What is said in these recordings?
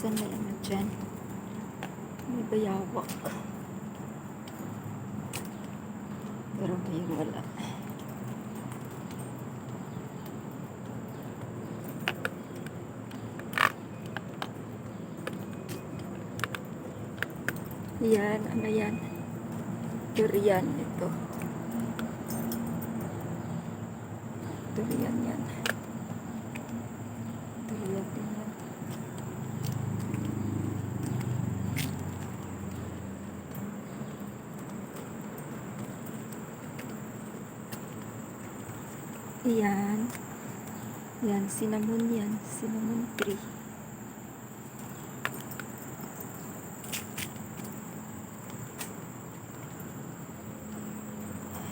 Saan na ano dyan? May bayawak. Pero may wala. Yan, ano yan? Durian ito. Durian yan. Durian din yan. Yan. Cinnamon yan. Cinnamon tree.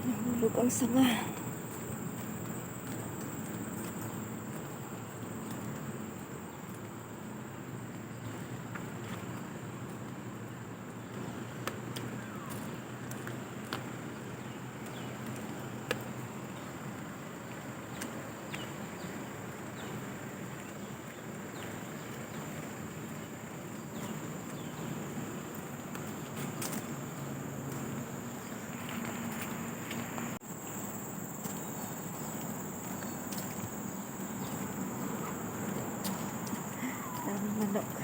Nahulog ang sanga. truck.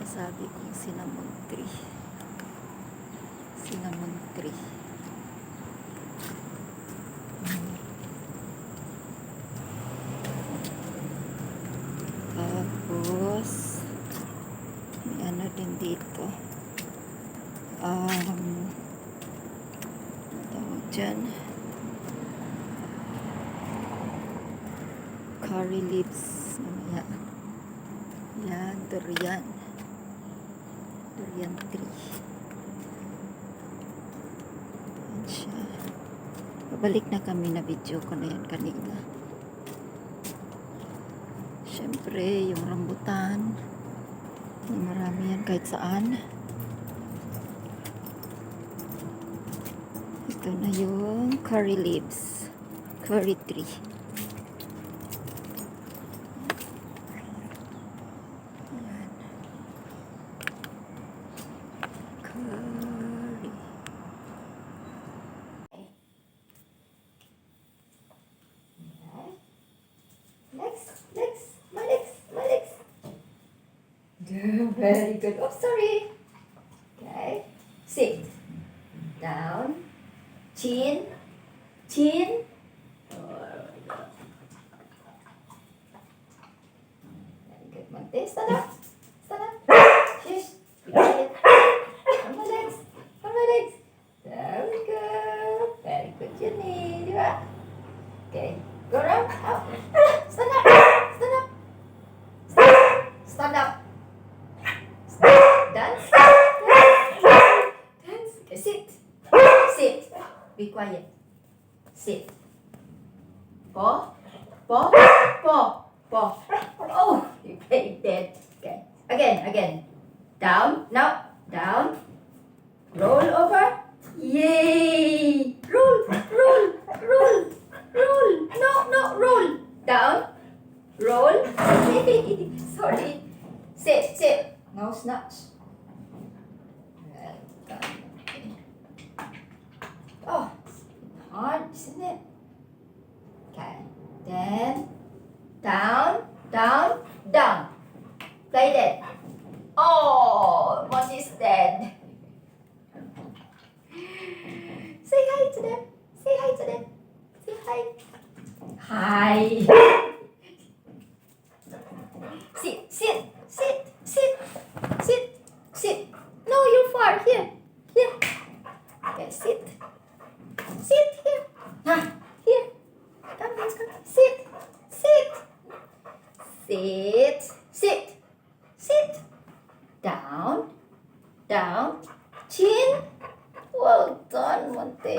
Sinasabi kong cinnamon tree. Cinnamon tree. Tapos, may ano din dito. Um, tawag dyan. Curry leaves. Mamaya. Yan, durian. Durian tree. Yan siya. Babalik na kami na video ko na yan kanina. Siyempre, yung rambutan. Marami yan kahit saan. Ito na yung curry leaves. Curry tree. Very good. Oh, sorry. Okay. Sit. Down. Chin. Chin. Very good. Monte, stand up. Stand up. Shush. On my legs. On my legs. Very good. Very good, Jenny. Di ba? Okay. Go round. Out. Stand up. Stand up. Stand up. Dance. Dance. Okay, sit. Sit. Be quiet. Sit. Paw. Paw. Paw. Paw. Oh, you played dead. Okay. Again, again. Down. Now. Down. Roll over. Yay! Roll, down. Play dead. Oh, what is dead? Say hi to them. Say hi to them. Say hi. Hi. sit, sit, sit, sit, sit, sit. No, you're far. Here, here. Okay, sit. Sit here. Ah, sit, sit, sit. Down. Down. Chin. Well done, Monte.